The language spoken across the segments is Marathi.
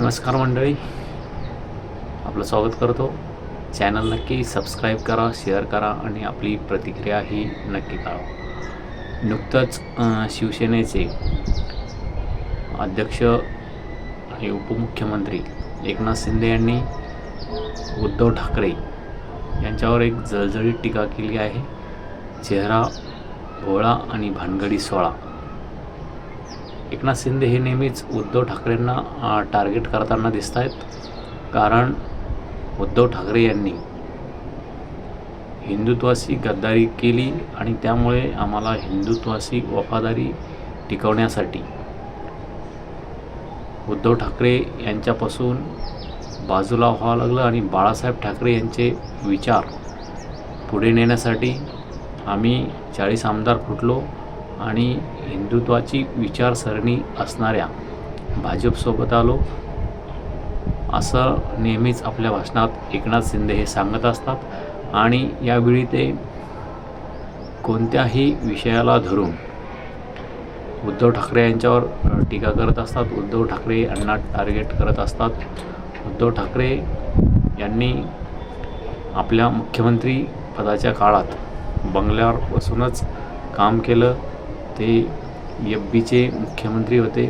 नमस्कार मंडळी. आपलं स्वागत करतो. चॅनल नक्की सबस्क्राईब करा शेअर करा आणि आपली प्रतिक्रिया ही नक्की करा नुकतंच शिवसेनेचे अध्यक्ष आणि उपमुख्यमंत्री एकनाथ शिंदे यांनी उद्धव ठाकरे यांच्यावर एक जळजळीत टीका केली आहे. चेहरा भोळा आणि भानगडी सोळा. एकनाथ शिंदे हे नेहमीच उद्धव ठाकरेंना टार्गेट करताना दिसत आहेत कारण उद्धव ठाकरे यांनी हिंदुत्वाशी गद्दारी केली आणि त्यामुळे आम्हाला हिंदुत्वाशी वफादारी टिकवण्यासाठी उद्धव ठाकरे यांच्यापासून बाजूला व्हावं लागलं आणि बाळासाहेब ठाकरे यांचे विचार पुढे नेण्यासाठी आम्ही चाळीस आमदार फुटलो आणि हिंदुत्वाची विचारसरणी असणाऱ्या भाजपसोबत आलो. असं नेहमीच आपल्या भाषणात एकनाथ शिंदे हे सांगत असतात. आणि यावेळी ते कोणत्याही विषयाला धरून उद्धव ठाकरे यांच्यावर टीका करत असतात. उद्धव ठाकरे यांना टार्गेट करत असतात. उद्धव ठाकरे यांनी आपल्या मुख्यमंत्री पदाच्या काळात बंगल्यावर बसूनच काम केलं. ते एफ बीचे मुख्यमंत्री होते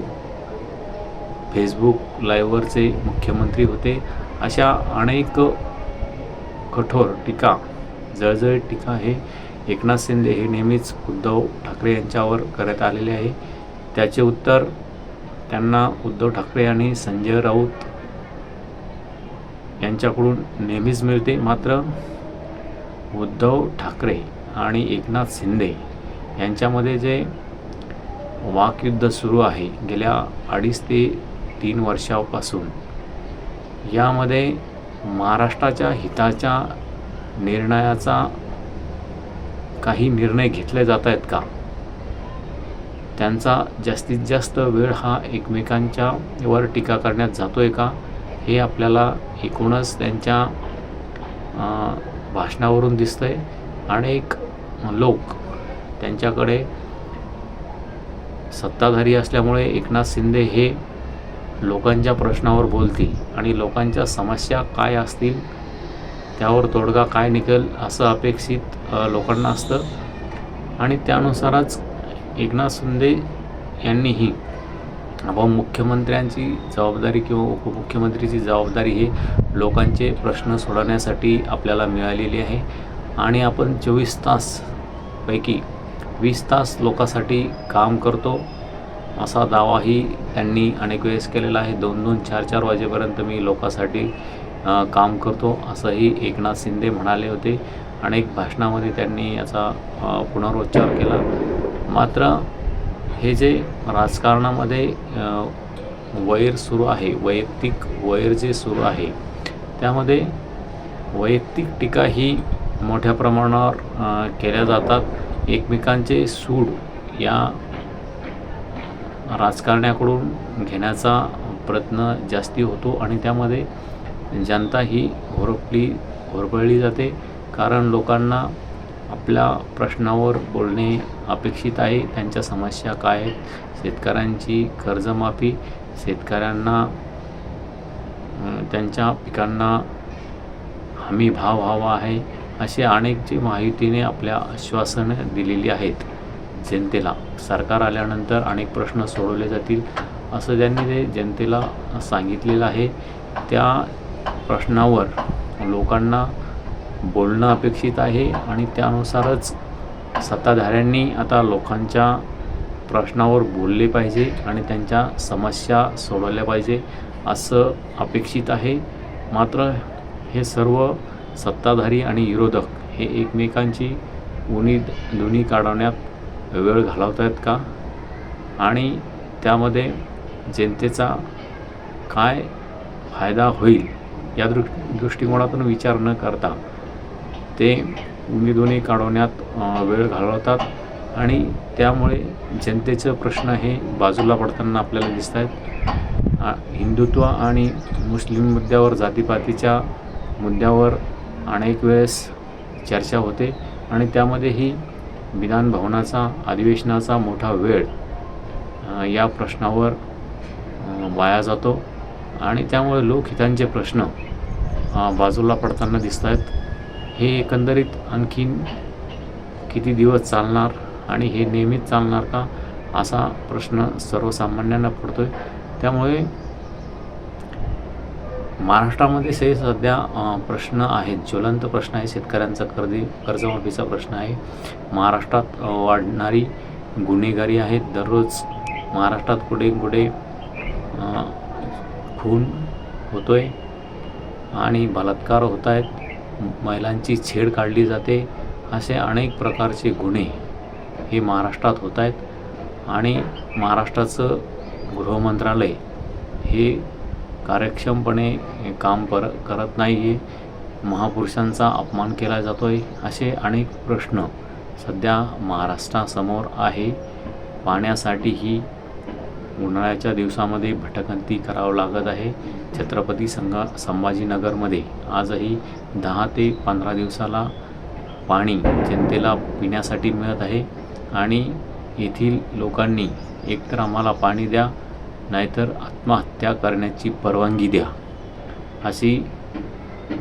फेसबुक लाईव्हवरचे मुख्यमंत्री होते अशा अनेक कठोर टीका जळजळीत टीका हे एकनाथ शिंदे हे नेहमीच उद्धव ठाकरे यांच्यावर करत आलेले आहे. त्याचे उत्तर त्यांना उद्धव ठाकरे आणि संजय राऊत यांच्याकडून नेहमीच मिळते. मात्र उद्धव ठाकरे आणि एकनाथ शिंदे यांच्यामध्ये जे वाकयुद्ध सुरू आहे गेल्या अडीच ते तीन वर्षापासून यामध्ये महाराष्ट्राच्या हिताच्या निर्णयाचा काही निर्णय घेतले जात आहेत का? त्यांचा जास्तीत जास्त वेळ हा एकमेकांच्या वर टीका करण्यात जातो आहे का? हे आपल्याला एकूणच त्यांच्या भाषणावरून दिसतं आहे अनेक लोक त्यांच्याकडे सत्ताधारी असल्यामुळे एकनाथ शिंदे हे लोकांच्या प्रश्नावर बोलतील आणि लोकांच्या समस्या काय असतील त्यावर तोडगा काय निघेल असं अपेक्षित लोकांना असतं. आणि त्यानुसारच एकनाथ शिंदे यांनीही आपण मुख्यमंत्र्यांची जबाबदारी किंवा उपमुख्यमंत्रीची जबाबदारी हे लोकांचे प्रश्न सोडवण्यासाठी आपल्याला मिळालेली आहे. आणि आपण चोवीस तासपैकी वीस तास लोकांसाठी काम करतो. असा दावाही त्यांनी अनेक वेळेस केलेला आहे. दोन दोन चार चार वाजेपर्यंत मी लोकांसाठी काम करतो असंही एकनाथ शिंदे म्हणाले होते. अनेक भाषणामध्ये त्यांनी याचा पुनरुच्चार केला. मात्र हे जे राजकारणामध्ये वैर सुरू आहे वैयक्तिक वैर जे सुरू आहे त्यामध्ये वैयक्तिक टीका ही मोठ्या प्रमाणावर केल्या जातात. एकमेकांचे सूड या राजकारण्याकडून घेण्याचा प्रयत्न जास्ती होतो आणि त्यामध्ये जनता ही होरपली होरपळली जाते. कारण लोकांना आपल्या प्रश्नावर बोलणे अपेक्षित आहे. त्यांच्या समस्या काय आहेत? शेतकऱ्यांची कर्जमाफी शेतकऱ्यांना त्यांच्या पिकांना हमी भाव हवा आहे. असे अनेक जी माहितीने आपल्या आश्वासनं दिलेली आहेत जनतेला. सरकार आल्यानंतर अनेक प्रश्न सोडवले जातील असं त्यांनी ते जनतेला सांगितलेलं आहे त्या प्रश्नावर लोकांना बोलणं अपेक्षित आहे आणि त्यानुसारच सत्ताधाऱ्यांनी आता लोकांच्या प्रश्नावर बोलले पाहिजे आणि त्यांच्या समस्या सोडवल्या पाहिजे असं अपेक्षित आहे. मात्र हे सर्व सत्ताधारी आणि विरोधक हे एकमेकांची उनी धुनी काढवण्यात वेळ घालवत आहेत का? आणि त्यामध्ये जनतेचा काय फायदा होईल या दृ दृष्टिकोनातून विचार न करता ते उमेदवारी काढवण्यात वेळ घालवतात आणि त्यामुळे जनतेचं प्रश्न हे बाजूला पडताना आपल्याला दिसत आहेत हिंदुत्व आणि मुस्लिम मुद्द्यावर जातीपातीच्या मुद्द्यावर अनेक वेळेस चर्चा होते आणि त्यामध्येही विधान भवनाचा अधिवेशनाचा मोठा वेळ या प्रश्नावर वाया जातो. आणि त्यामुळे लोकहितांचे प्रश्न बाजूला पडताना दिसत आहेत हे एकंदरीत आणखीन किती दिवस चालणार आणि हे नेहमीच चालणार का असा प्रश्न सर्वसामान्यांना पडतो आहे त्यामुळे महाराष्ट्रामध्ये से सध्या प्रश्न आहेत. ज्वलंत प्रश्न आहे. शेतकऱ्यांचा कर्जी कर्जमाफीचा प्रश्न आहे. महाराष्ट्रात वाढणारी गुन्हेगारी आहे दररोज महाराष्ट्रात कुठे कुठे खून होतो आहे आणि बलात्कार होत आहेत. महिलांची छेड काढली जाते. असे अनेक प्रकारचे गुन्हे हे महाराष्ट्रात होत आहेत. आणि महाराष्ट्राचं गृहमंत्रालय हे कार्यक्षमपणे काम पर करत नाही आहे महापुरुषांचा अपमान केला जातो आहे असे अनेक प्रश्न सध्या महाराष्ट्रासमोर आहे. पाण्यासाठीही उन्हाळ्याच्या दिवसामध्ये भटकंती करावं लागत आहे. छत्रपती संगा संभाजीनगरमध्ये आजही दहा ते पंधरा दिवसाला पाणी जनतेला पिण्यासाठी मिळत आहे. आणि येथील लोकांनी एकतर आम्हाला पाणी द्या नाहीतर आत्महत्या करण्याची परवानगी द्या अशी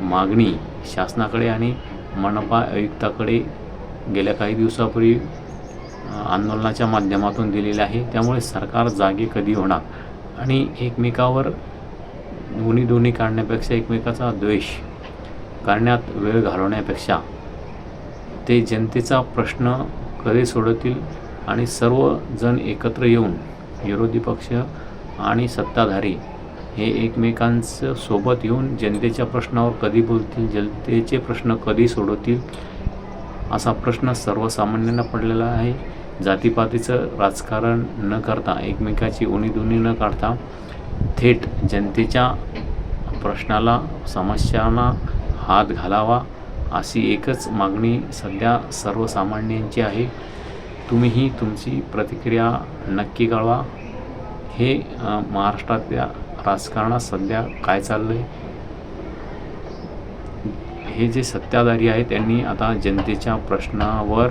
मागणी शासनाकडे आणि मनपा आयुक्ताकडे गेल्या काही दिवसापूर्वी आंदोलनाच्या माध्यमातून दिलेले आहे. त्यामुळे सरकार जागे कधी होणार? आणि एकमेकावर दोन्ही दोन्ही काढण्यापेक्षा एकमेकाचा द्वेष करण्यात वेळ घालवण्यापेक्षा ते जनतेचा प्रश्न कधी सोडवतील आणि सर्वजण एकत्र येऊन विरोधी पक्ष आणि सत्ताधारी हे एकमेकांचं सोबत येऊन जनतेच्या प्रश्नावर कधी बोलतील जनतेचे प्रश्न कधी सोडवतील असा प्रश्न सर्वसामान्यांना पडलेला आहे. जातीपातीचं राजकारण न करता एकमेकाची उणीधुणी न काढता थेट जनतेच्या प्रश्नाला समस्यांना हात घालावा अशी एकच मागणी सध्या सर्वसामान्यांची आहे. तुम्हीही तुमची प्रतिक्रिया नक्की कळवा. हे महाराष्ट्रातल्या राजकारणात सध्या काय चाललं आहे हे जे सत्ताधारी आहेत त्यांनी आता जनतेच्या प्रश्नावर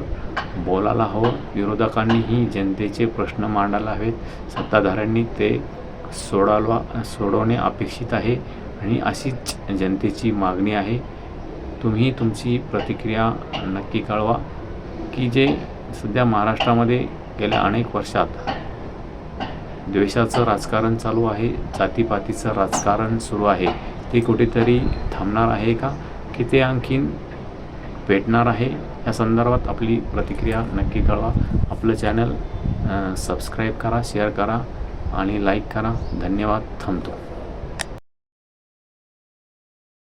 बोलायला हवं. विरोधकांनीही जनतेचे प्रश्न मांडायला हवेत. सत्ताधाऱ्यांनी ते सोडावा सोडवणे अपेक्षित आहे आणि अशीच जनतेची मागणी आहे. तुम्ही तुमची प्रतिक्रिया नक्की कळवा की जे सध्या महाराष्ट्रामध्ये गेल्या अनेक वर्षात द्वेषाचं राजकारण चालू आहे जातीपातीचं राजकारण सुरू आहे. ते कुठेतरी थांबणार आहे का? की ते आणखीन पेटणार आहे? या संदर्भात आपली प्रतिक्रिया नक्की कळवा. आपलं चॅनल सबस्क्राईब करा शेअर करा आणि लाईक करा. धन्यवाद. थांबतो.